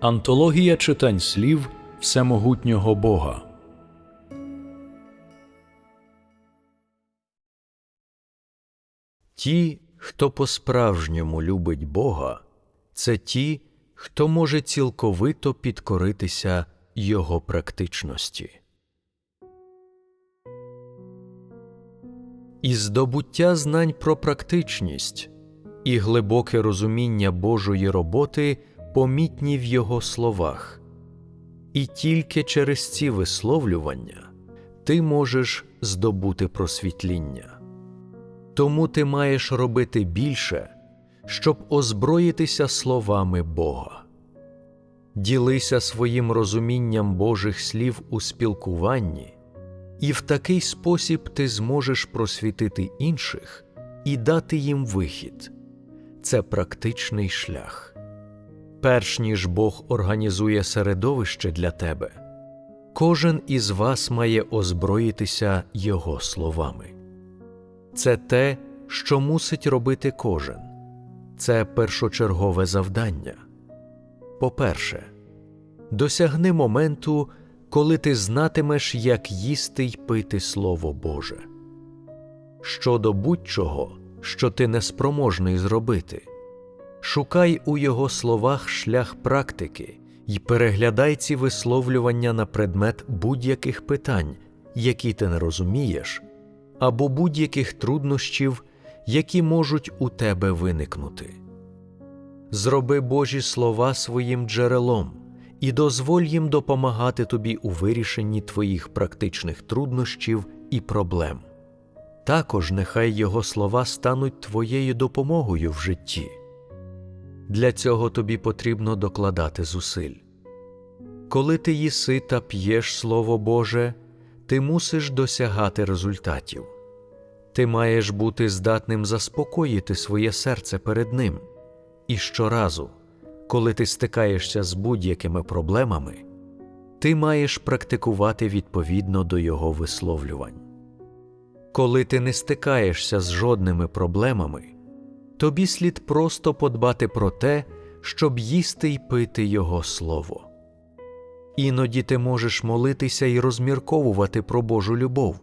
Антологія читань слів Всемогутнього Бога. Ті, хто по-справжньому любить Бога, це ті, хто може цілковито підкоритися Його практичності. І здобуття знань про практичність і глибоке розуміння Божої роботи помітні в Його словах. І тільки через ці висловлювання ти можеш здобути просвітління. Тому ти маєш робити більше, щоб озброїтися словами Бога. Ділися своїм розумінням Божих слів у спілкуванні, і в такий спосіб ти зможеш просвітити інших і дати їм вихід. Це практичний шлях. Перш ніж Бог організує середовище для тебе, кожен із вас має озброїтися Його словами. Це те, що мусить робити кожен. Це першочергове завдання. По-перше, досягни моменту, коли ти знатимеш, як їсти й пити Слово Боже. Щодо будь-чого, що ти неспроможний зробити, шукай у його словах шлях практики і переглядай ці висловлювання на предмет будь-яких питань, які ти не розумієш, або будь-яких труднощів, які можуть у тебе виникнути. Зроби Божі слова своїм джерелом і дозволь їм допомагати тобі у вирішенні твоїх практичних труднощів і проблем. Також нехай Його слова стануть твоєю допомогою в житті. Для цього тобі потрібно докладати зусиль. Коли ти їси та п'єш Слово Боже, ти мусиш досягати результатів. Ти маєш бути здатним заспокоїти своє серце перед Ним. І щоразу, коли ти стикаєшся з будь-якими проблемами, ти маєш практикувати відповідно до Його висловлювань. Коли ти не стикаєшся з жодними проблемами, тобі слід просто подбати про те, щоб їсти й пити Його Слово. Іноді ти можеш молитися і розмірковувати про Божу любов,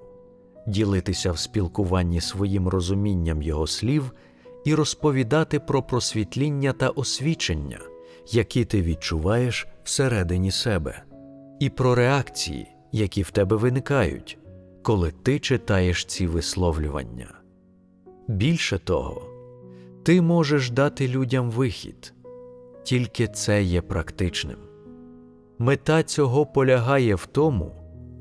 ділитися в спілкуванні своїм розумінням Його слів і розповідати про просвітління та освічення, які ти відчуваєш всередині себе, і про реакції, які в тебе виникають, коли ти читаєш ці висловлювання. Більше того, ти можеш дати людям вихід, тільки це є практичним. Мета цього полягає в тому,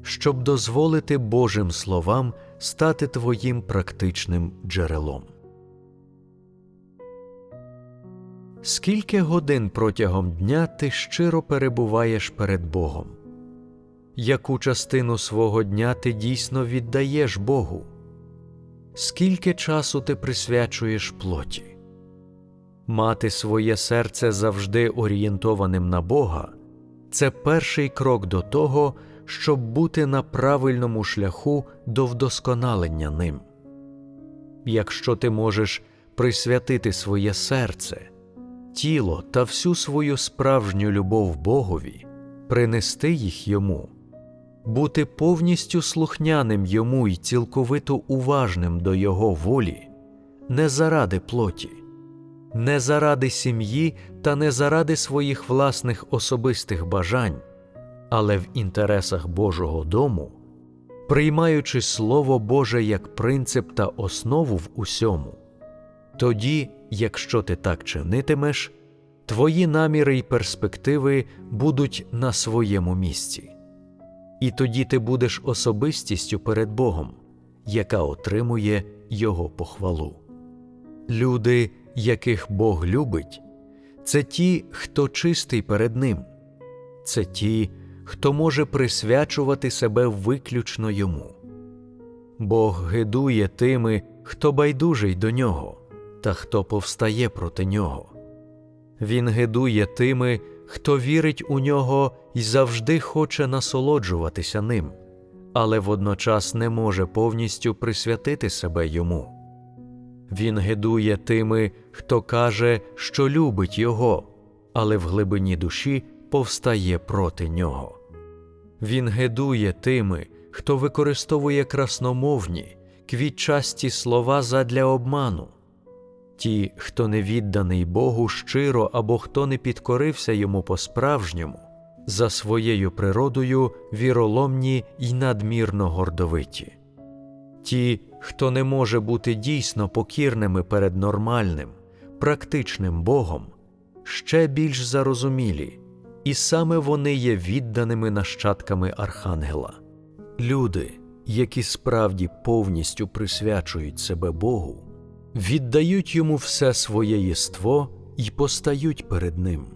щоб дозволити Божим словам стати твоїм практичним джерелом. Скільки годин протягом дня ти щиро перебуваєш перед Богом? Яку частину свого дня ти дійсно віддаєш Богу? Скільки часу ти присвячуєш плоті? Мати своє серце завжди орієнтованим на Бога це перший крок до того, щоб бути на правильному шляху до вдосконалення ним. Якщо ти можеш присвятити своє серце, тіло та всю свою справжню любов Богові, принести їх йому, бути повністю слухняним йому і цілковито уважним до Його волі, не заради плоті, не заради сім'ї та не заради своїх власних особистих бажань, але в інтересах Божого дому, приймаючи Слово Боже як принцип та основу в усьому, тоді, якщо ти так чинитимеш, твої наміри й перспективи будуть на своєму місці. І тоді ти будеш особистістю перед Богом, яка отримує Його похвалу. Люди, яких Бог любить, це ті, хто чистий перед Ним, це ті, хто може присвячувати себе виключно йому. Бог гидує тими, хто байдужий до нього та хто повстає проти нього. Він гидує тими, хто вірить у нього і завжди хоче насолоджуватися ним, але водночас не може повністю присвятити себе йому. Він гидує тими, хто каже, що любить його, але в глибині душі повстає проти нього. Він гидує тими, хто використовує красномовні, квітчасті слова задля обману. Ті, хто не відданий Богу щиро або хто не підкорився йому по-справжньому, за своєю природою віроломні й надмірно гордовиті. Ті, хто не може бути дійсно покірними перед нормальним, практичним Богом, ще більш зарозумілі, і саме вони є відданими нащадками Архангела. Люди, які справді повністю присвячують себе Богу, віддають йому все своє єство і постають перед ним.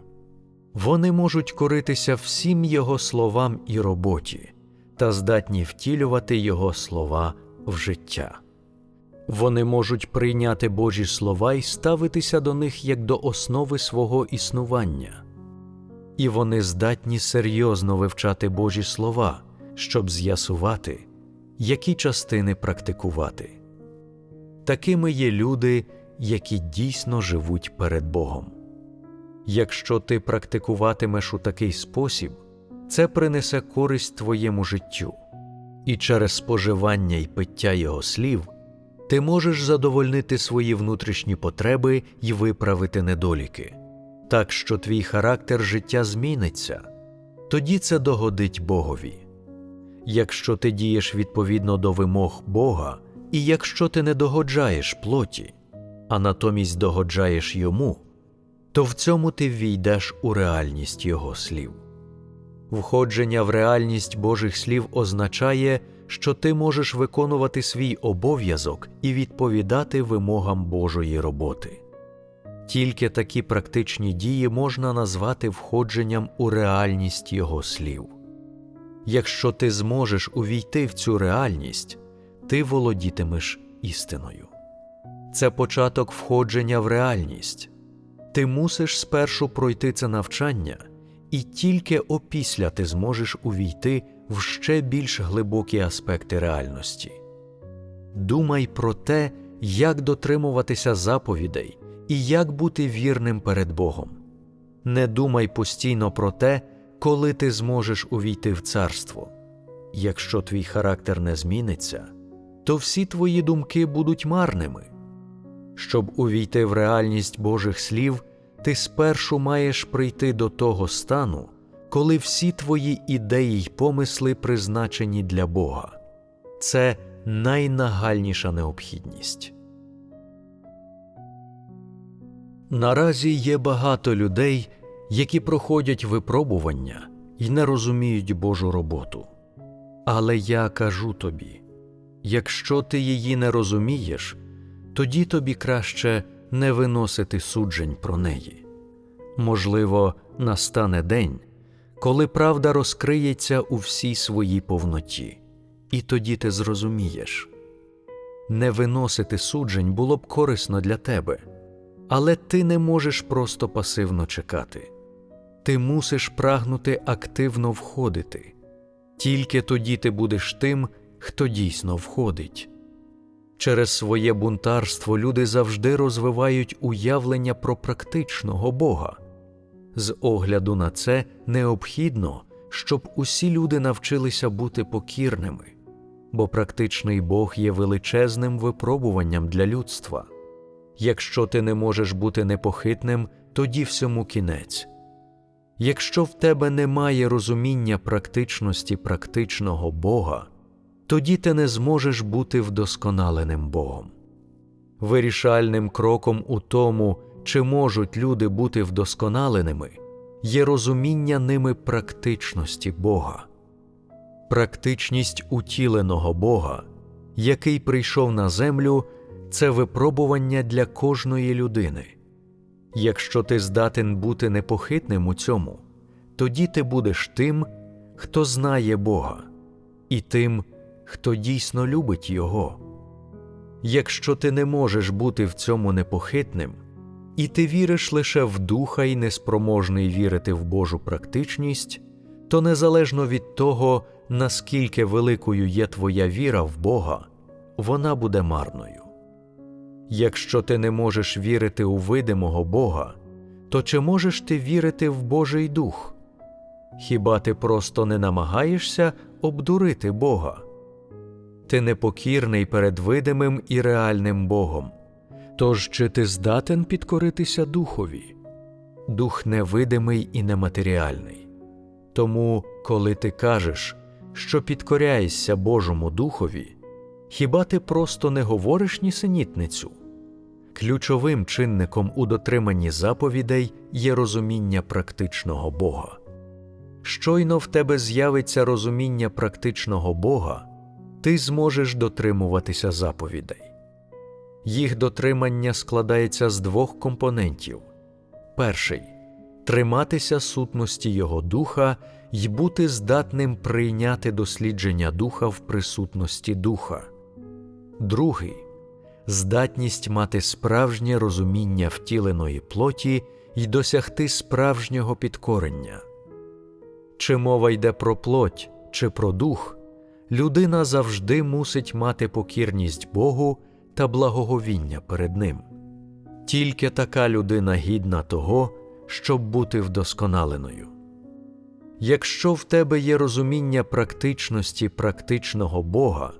Вони можуть коритися всім його словам і роботі та здатні втілювати його слова в життя. Вони можуть прийняти Божі слова і ставитися до них як до основи свого існування. І вони здатні серйозно вивчати Божі слова, щоб з'ясувати, які частини практикувати. Такими є люди, які дійсно живуть перед Богом. Якщо ти практикуватимеш у такий спосіб, це принесе користь твоєму життю, і через споживання й пиття його слів ти можеш задовольнити свої внутрішні потреби і виправити недоліки, так що твій характер життя зміниться, тоді це догодить Богові. Якщо ти дієш відповідно до вимог Бога, і якщо ти не догоджаєш плоті, а натомість догоджаєш йому, то в цьому ти ввійдеш у реальність Його слів. Входження в реальність Божих слів означає, що ти можеш виконувати свій обов'язок і відповідати вимогам Божої роботи. Тільки такі практичні дії можна назвати входженням у реальність Його слів. Якщо ти зможеш увійти в цю реальність, ти володітимеш істиною. Це початок входження в реальність. Ти мусиш спершу пройти це навчання, і тільки опісля ти зможеш увійти в ще більш глибокі аспекти реальності. Думай про те, як дотримуватися заповідей і як бути вірним перед Богом. Не думай постійно про те, коли ти зможеш увійти в царство. Якщо твій характер не зміниться, то всі твої думки будуть марними. Щоб увійти в реальність Божих слів, ти спершу маєш прийти до того стану, коли всі твої ідеї й помисли призначені для Бога. Це найнагальніша необхідність. Наразі є багато людей, які проходять випробування і не розуміють Божу роботу. Але я кажу тобі якщо ти її не розумієш, тоді тобі краще не виносити суджень про неї. Можливо, настане день, коли правда розкриється у всій своїй повноті, і тоді ти зрозумієш. Не виносити суджень було б корисно для тебе, але ти не можеш просто пасивно чекати. Ти мусиш прагнути активно входити, тільки тоді ти будеш тим, хто дійсно входить. Через своє бунтарство люди завжди розвивають уявлення про практичного Бога. З огляду на це необхідно, щоб усі люди навчилися бути покірними, бо практичний Бог є величезним випробуванням для людства. Якщо ти не можеш бути непохитним, тоді всьому кінець. Якщо в тебе немає розуміння практичності практичного Бога, тоді ти не зможеш бути вдосконаленим Богом. Вирішальним кроком у тому, чи можуть люди бути вдосконаленими, є розуміння ними практичності Бога. Практичність утіленого Бога, який прийшов на землю, це випробування для кожної людини. Якщо ти здатен бути непохитним у цьому, тоді ти будеш тим, хто знає Бога, і тим, хто дійсно любить Його. Якщо ти не можеш бути в цьому непохитним, і ти віриш лише в духа і неспроможний вірити в Божу практичність, то незалежно від того, наскільки великою є твоя віра в Бога, вона буде марною. Якщо ти не можеш вірити у видимого Бога, то чи можеш ти вірити в Божий Дух? Хіба ти просто не намагаєшся обдурити Бога? Ти непокірний перед видимим і реальним Богом. Тож чи ти здатен підкоритися Духові? Дух невидимий і нематеріальний. Тому, коли ти кажеш, що підкоряєшся Божому Духові, хіба ти просто не говориш нісенітницю? Ключовим чинником у дотриманні заповідей є розуміння практичного Бога. Щойно в тебе з'явиться розуміння практичного Бога, ти зможеш дотримуватися заповідей. Їх дотримання складається з двох компонентів: перший триматися сутності Його духа й бути здатним прийняти дослідження духа в присутності духа, другий здатність мати справжнє розуміння втіленої плоті й досягти справжнього підкорення. Чи мова йде про плоть, чи про дух, людина завжди мусить мати покірність Богу та благоговіння перед Ним. Тільки така людина гідна того, щоб бути вдосконаленою. Якщо в тебе є розуміння практичності практичного Бога,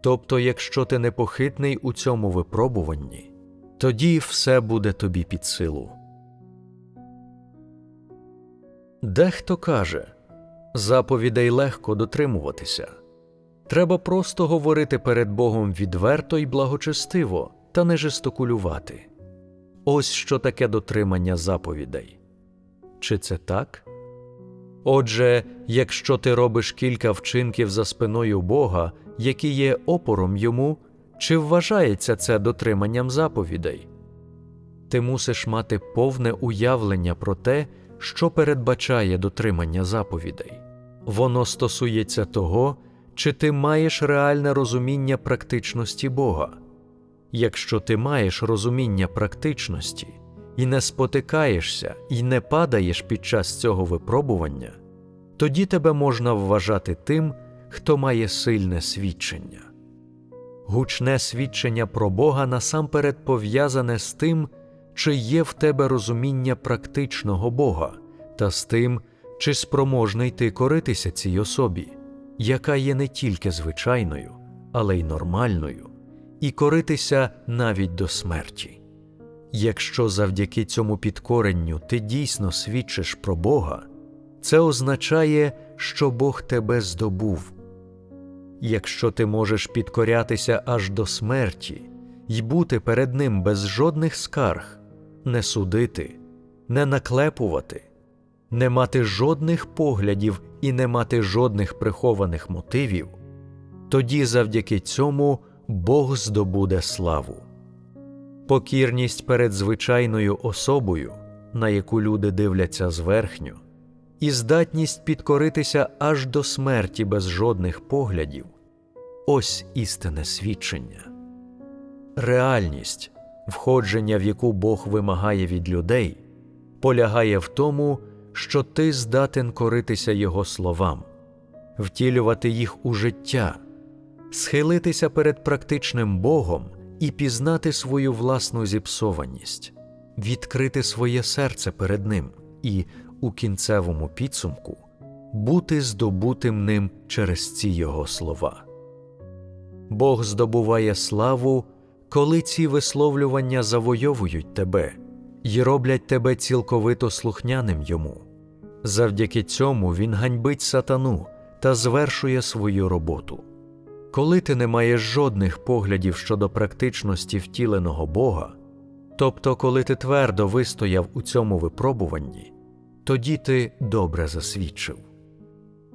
тобто якщо ти непохитний у цьому випробуванні, тоді все буде тобі під силу. Дехто каже заповідей легко дотримуватися. Треба просто говорити перед Богом відверто й благочестиво та не жестокулювати. Ось що таке дотримання заповідей. Чи це так? Отже, якщо ти робиш кілька вчинків за спиною Бога, які є опором йому, чи вважається це дотриманням заповідей? Ти мусиш мати повне уявлення про те, що передбачає дотримання заповідей. Воно стосується того, чи ти маєш реальне розуміння практичності Бога. Якщо ти маєш розуміння практичності і не спотикаєшся і не падаєш під час цього випробування, тоді тебе можна вважати тим, хто має сильне свідчення. Гучне свідчення про Бога насамперед пов'язане з тим, чи є в тебе розуміння практичного Бога, та з тим, чи спроможний ти коритися цій особі, яка є не тільки звичайною, але й нормальною, і коритися навіть до смерті. Якщо завдяки цьому підкоренню ти дійсно свідчиш про Бога, це означає, що Бог тебе здобув. Якщо ти можеш підкорятися аж до смерті й бути перед Ним без жодних скарг, не судити, не наклепувати, не мати жодних поглядів і не мати жодних прихованих мотивів, тоді завдяки цьому Бог здобуде славу. Покірність перед звичайною особою, на яку люди дивляться зверхньо, і здатність підкоритися аж до смерті без жодних поглядів ось істинне свідчення. Реальність, входження в яку Бог вимагає від людей, полягає в тому, що ти здатен коритися Його словам, втілювати їх у життя, схилитися перед практичним Богом і пізнати свою власну зіпсованість, відкрити своє серце перед Ним і, у кінцевому підсумку, бути здобутим ним через ці Його слова. Бог здобуває славу, коли ці висловлювання завойовують тебе і роблять тебе цілковито слухняним йому. Завдяки цьому він ганьбить сатану та звершує свою роботу. Коли ти не маєш жодних поглядів щодо практичності втіленого Бога, тобто коли ти твердо вистояв у цьому випробуванні, тоді ти добре засвідчив.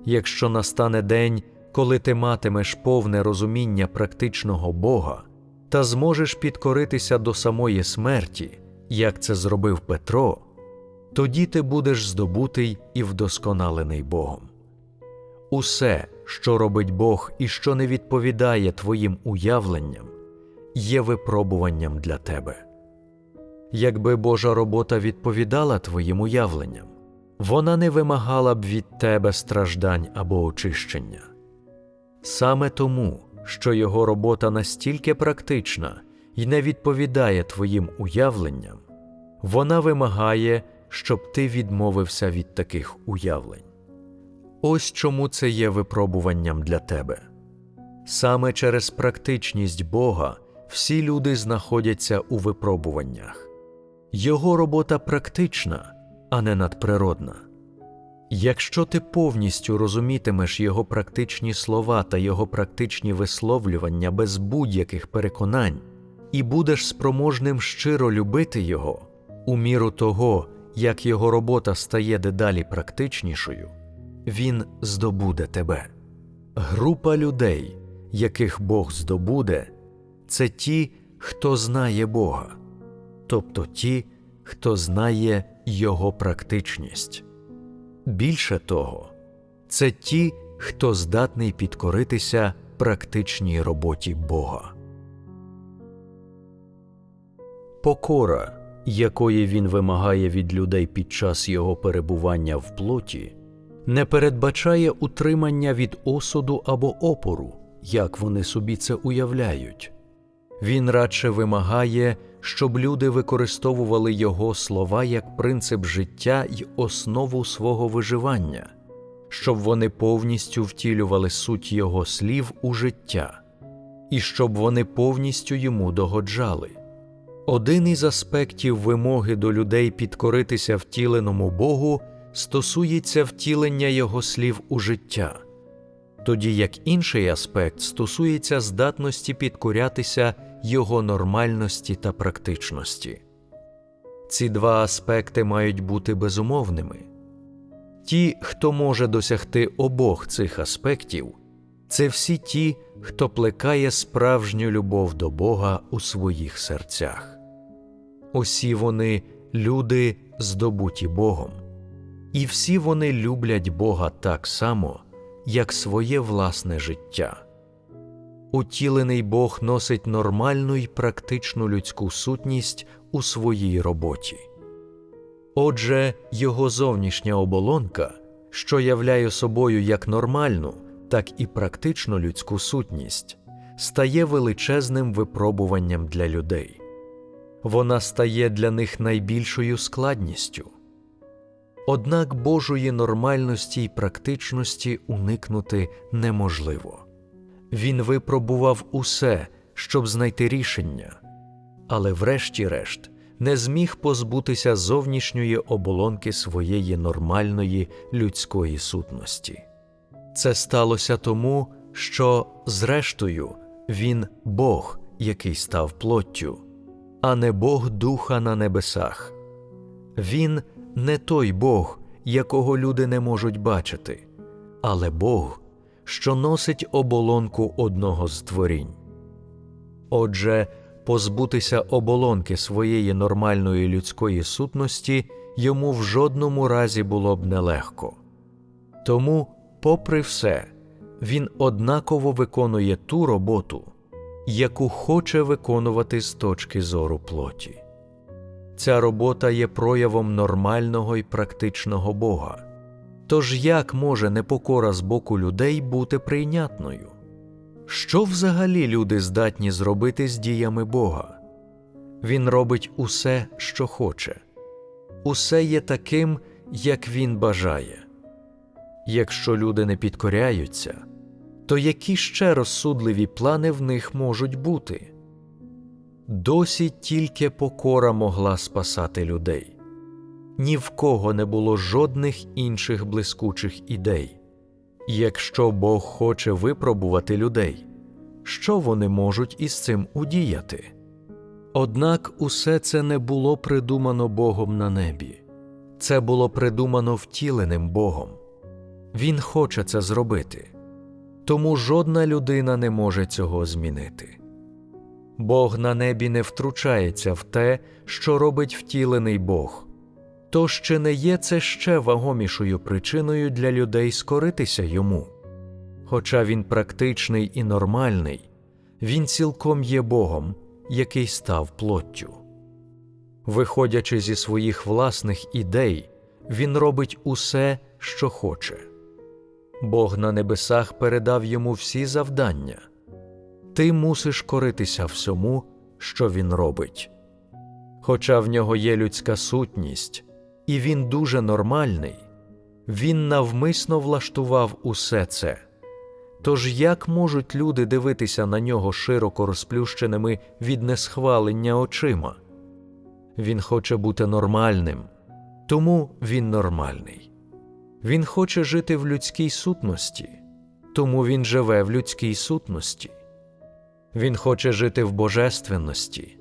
Якщо настане день, коли ти матимеш повне розуміння практичного Бога та зможеш підкоритися до самої смерті, як це зробив Петро, тоді ти будеш здобутий і вдосконалений Богом. Усе, що робить Бог і що не відповідає твоїм уявленням, є випробуванням для тебе. Якби Божа робота відповідала твоїм уявленням, вона не вимагала б від тебе страждань або очищення. Саме тому, що його робота настільки практична і не відповідає твоїм уявленням, вона вимагає, щоб ти відмовився від таких уявлень. Ось чому це є випробуванням для тебе. Саме через практичність Бога всі люди знаходяться у випробуваннях. Його робота практична, а не надприродна. Якщо ти повністю розумітимеш його практичні слова та його практичні висловлювання без будь-яких переконань, і будеш спроможним щиро любити його, у міру того, як його робота стає дедалі практичнішою, він здобуде тебе. Група людей, яких Бог здобуде, це ті, хто знає Бога, тобто ті, хто знає Його практичність. Більше того, це ті, хто здатний підкоритися практичній роботі Бога. Покора, якої він вимагає від людей під час його перебування в плоті, не передбачає утримання від осуду або опору, як вони собі це уявляють. Він радше вимагає, щоб люди використовували його слова як принцип життя й основу свого виживання, щоб вони повністю втілювали суть його слів у життя, і щоб вони повністю йому догоджали. Один із аспектів вимоги до людей підкоритися втіленому Богу стосується втілення його слів у життя, тоді як інший аспект стосується здатності підкорятися його нормальності та практичності. Ці два аспекти мають бути безумовними. Ті, хто може досягти обох цих аспектів, це всі ті, хто плекає справжню любов до Бога у своїх серцях. Усі вони люди, здобуті Богом, і всі вони люблять Бога так само, як своє власне життя. Утілений Бог носить нормальну й практичну людську сутність у своїй роботі. Отже, його зовнішня оболонка, що являє собою як нормальну, так і практичну людську сутність, стає величезним випробуванням для людей. Вона стає для них найбільшою складністю. Однак Божої нормальності й практичності уникнути неможливо. Він випробував усе, щоб знайти рішення, але врешті-решт не зміг позбутися зовнішньої оболонки своєї нормальної людської сутності. Це сталося тому, що, зрештою, він Бог, який став плоттю, а не Бог Духа на небесах. Він не той Бог, якого люди не можуть бачити, але Бог, що носить оболонку одного з творінь. Отже, позбутися оболонки своєї нормальної людської сутності йому в жодному разі було б нелегко. Тому, попри все, він однаково виконує ту роботу, яку хоче виконувати з точки зору плоті. Ця робота є проявом нормального і практичного Бога. Тож як може непокора з боку людей бути прийнятною? Що взагалі люди здатні зробити з діями Бога? Він робить усе, що хоче, усе є таким, як він бажає. Якщо люди не підкоряються, то які ще розсудливі плани в них можуть бути? Досі тільки покора могла спасати людей. Ні в кого не було жодних інших блискучих ідей. Якщо Бог хоче випробувати людей, що вони можуть із цим удіяти? Однак усе це не було придумано Богом на небі, це було придумано втіленим Богом. Він хоче це зробити, тому жодна людина не може цього змінити. Бог на небі не втручається в те, що робить втілений Бог. Тож чи не є це ще вагомішою причиною для людей скоритися йому? Хоча він практичний і нормальний, він цілком є Богом, який став плоттю. Виходячи зі своїх власних ідей, він робить усе, що хоче. Бог на небесах передав йому всі завдання. Ти мусиш коритися всьому, що він робить. Хоча в нього є людська сутність, і він дуже нормальний, Він навмисно влаштував усе це. Тож як можуть люди дивитися на нього широко розплющеними від несхвалення очима? Він хоче бути нормальним, тому він нормальний. Він хоче жити в людській сутності, тому він живе в людській сутності. Він хоче жити в божественності,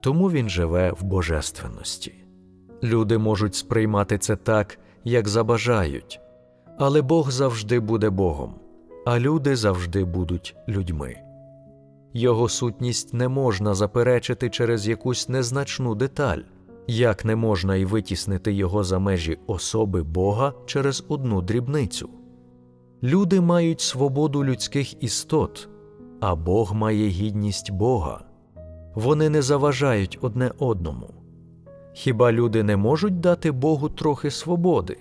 тому він живе в божественності. Люди можуть сприймати це так, як забажають, але Бог завжди буде Богом, а люди завжди будуть людьми. Його сутність не можна заперечити через якусь незначну деталь, як не можна й витіснити його за межі особи Бога через одну дрібницю. Люди мають свободу людських істот, а Бог має гідність Бога. Вони не заважають одне одному. Хіба люди не можуть дати Богу трохи свободи?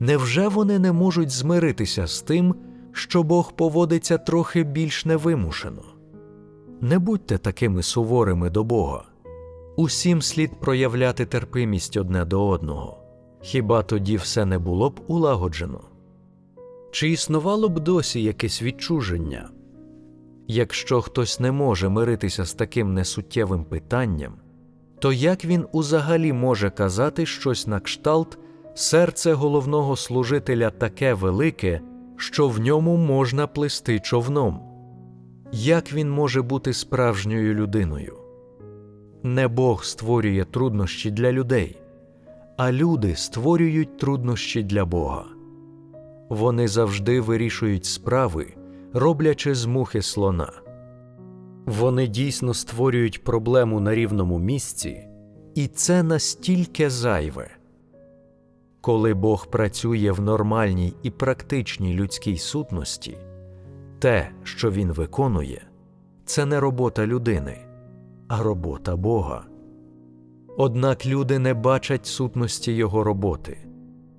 Невже вони не можуть змиритися з тим, що Бог поводиться трохи більш невимушено? Не будьте такими суворими до Бога. Усім слід проявляти терпимість одне до одного. Хіба тоді все не було б улагоджено? Чи існувало б досі якесь відчуження? Якщо хтось не може миритися з таким несуттєвим питанням, то як він узагалі може казати щось на кшталт серце головного служителя таке велике, що в ньому можна плисти човном? Як він може бути справжньою людиною? Не Бог створює труднощі для людей, а люди створюють труднощі для Бога. Вони завжди вирішують справи, роблячи з мухи слона. Вони дійсно створюють проблему на рівному місці, і це настільки зайве. Коли Бог працює в нормальній і практичній людській сутності, те, що Він виконує, це не робота людини, а робота Бога. Однак люди не бачать сутності Його роботи.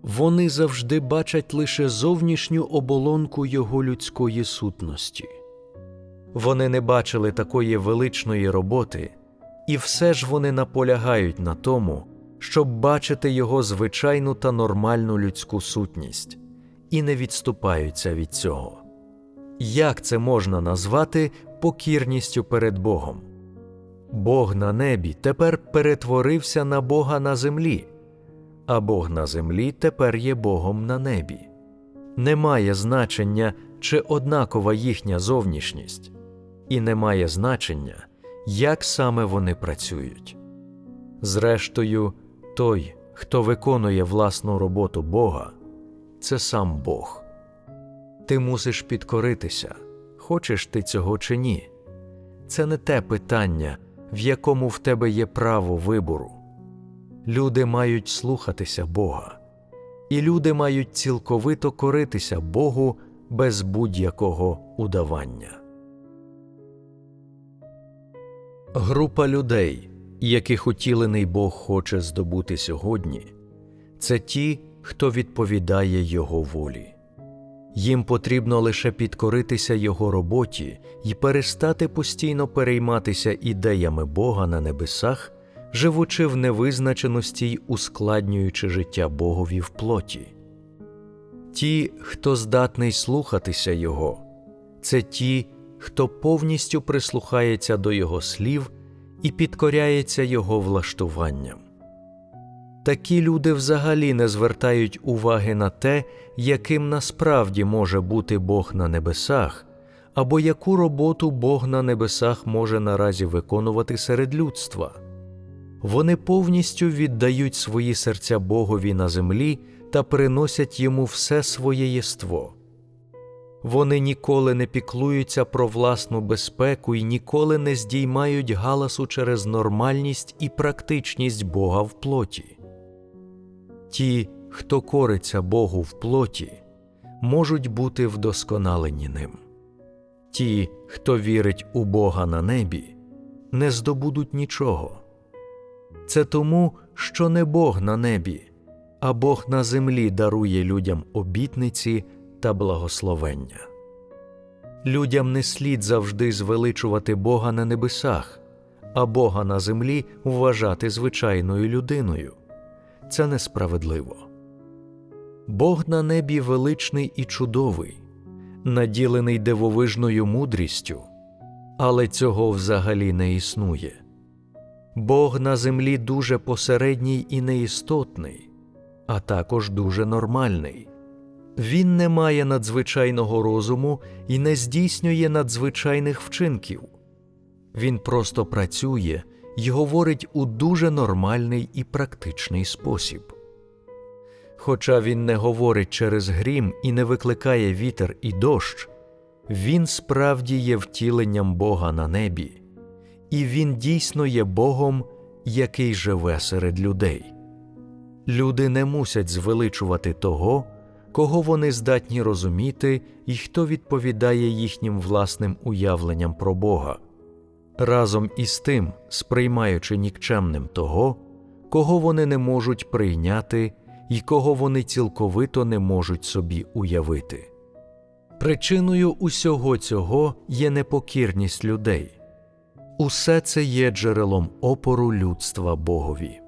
Вони завжди бачать лише зовнішню оболонку Його людської сутності. Вони не бачили такої величної роботи, і все ж вони наполягають на тому, щоб бачити його звичайну та нормальну людську сутність, і не відступаються від цього. Як це можна назвати покірністю перед Богом? Бог на небі тепер перетворився на Бога на землі, а Бог на землі тепер є Богом на небі. Немає значення, чи однакова їхня зовнішність, і немає значення, як саме вони працюють. Зрештою, той, хто виконує власну роботу Бога, це сам Бог. Ти мусиш підкоритися, хочеш ти цього чи ні. Це не те питання, в якому в тебе є право вибору. Люди мають слухатися Бога, і люди мають цілковито коритися Богу без будь-якого удавання. Група людей, яких утілений Бог хоче здобути сьогодні, це ті, хто відповідає Його волі. Їм потрібно лише підкоритися Його роботі і перестати постійно перейматися ідеями Бога на небесах, живучи в невизначеності й ускладнюючи життя Богові в плоті. Ті, хто здатний слухатися Його, це ті, хто повністю прислухається до Його слів і підкоряється Його влаштуванням. Такі люди взагалі не звертають уваги на те, яким насправді може бути Бог на небесах, або яку роботу Бог на небесах може наразі виконувати серед людства. Вони повністю віддають свої серця Богові на землі та приносять йому все своє єство. Вони ніколи не піклуються про власну безпеку і ніколи не здіймають галасу через нормальність і практичність Бога в плоті. Ті, хто кориться Богу в плоті, можуть бути вдосконалені ним. Ті, хто вірить у Бога на небі, не здобудуть нічого. Це тому, що не Бог на небі, а Бог на землі дарує людям обітниці та благословення. Людям не слід завжди звеличувати Бога на небесах, а Бога на землі вважати звичайною людиною. Це несправедливо. Бог на небі величний і чудовий, наділений дивовижною мудрістю, але цього взагалі не існує. Бог на землі дуже посередній і неістотний, а також дуже нормальний. Він не має надзвичайного розуму і не здійснює надзвичайних вчинків. Він просто працює і говорить у дуже нормальний і практичний спосіб. Хоча він не говорить через грім і не викликає вітер і дощ, він справді є втіленням Бога на небі, і він дійсно є Богом, який живе серед людей. Люди не мусять звеличувати того, кого вони здатні розуміти і хто відповідає їхнім власним уявленням про Бога, разом із тим сприймаючи нікчемним того, кого вони не можуть прийняти і кого вони цілковито не можуть собі уявити. Причиною усього цього є непокірність людей. Усе це є джерелом опору людства Богові.